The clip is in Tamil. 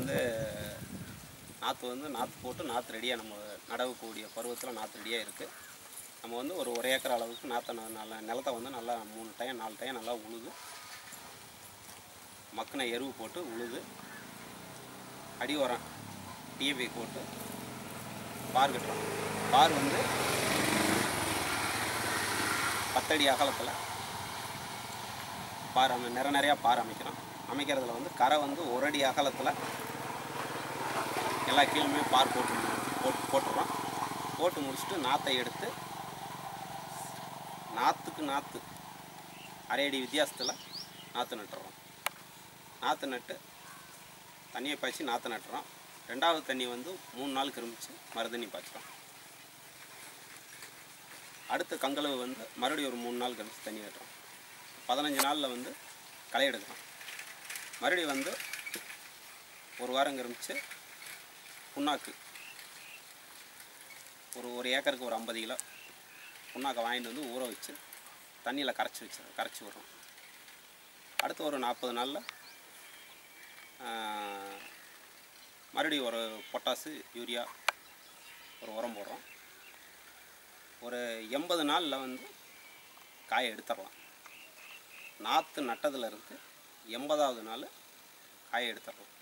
வந்து நாற்று வந்து நாற்று போட்டு நாற்று ரெடியாக நம்ம நடவுக்கூடிய பருவத்தில் நாற்று ரெடியாக இருக்குது நம்ம வந்து ஒரு ஒரு ஏக்கர் அளவுக்கு நாற்றை ந- நல்லா நிலத்தை வந்து நல்லா மூணு டைம் நாலு டைம் நல்லா உழுது. மக்கின எருவு போட்டு உழுது. அடி உரம் டிஏபி போட்டு பார் கட்டுறோம். பார் வந்து பத்தடி அகலத்தில் பார் அமை நிற நிறையா பார் அமைக்கிறோம். அமைக்கிறதுல வந்து கரை வந்து ஒரு அடி அகலத்தில் எல்லா கீழுமே பார் போட்டு போட்டு போட்டுறோம் போட்டு முடிச்சுட்டு நாற்றை எடுத்து நாற்றுக்கு நாற்று அரை அடி வித்தியாசத்தில் நாற்று நட்டுறோம். நாற்று நட்டு தண்ணியை பாய்ச்சி நாற்று நட்டுறோம். ரெண்டாவது தண்ணி வந்து மூணு நாள் கிருமிச்சு மருதண்ணி பாய்ச்சுறோம் அடுத்த கங்களவு வந்து மறுபடியும் ஒரு மூணு நாள் கழிச்சு தண்ணி கட்டுறோம். பதினஞ்சு நாளில் வந்து களை எடுக்கிறோம். மறுபடியும் வந்து ஒரு வாரம் கிருமிச்சு புண்ணாக்கு. ஒரு ஒரு ஏக்கருக்கு ஒரு ஐம்பது கிலோ. புண்ணாக்கை வாங்கிட்டு வந்து ஊற வச்சு தண்ணியில் கரைச்சி வச்சு கரைச்சி விட்றோம். அடுத்து ஒரு நாற்பது நாளில் மறுபடியும் ஒரு பொட்டாசு யூரியா ஒரு உரம் போடுறோம். ஒரு எண்பது நாளில் வந்து காயை எடுத்துடலாம். நாற்று நட்டதுல இருந்து எண்பதாவது நாள் காயை எடுத்துடலாம்.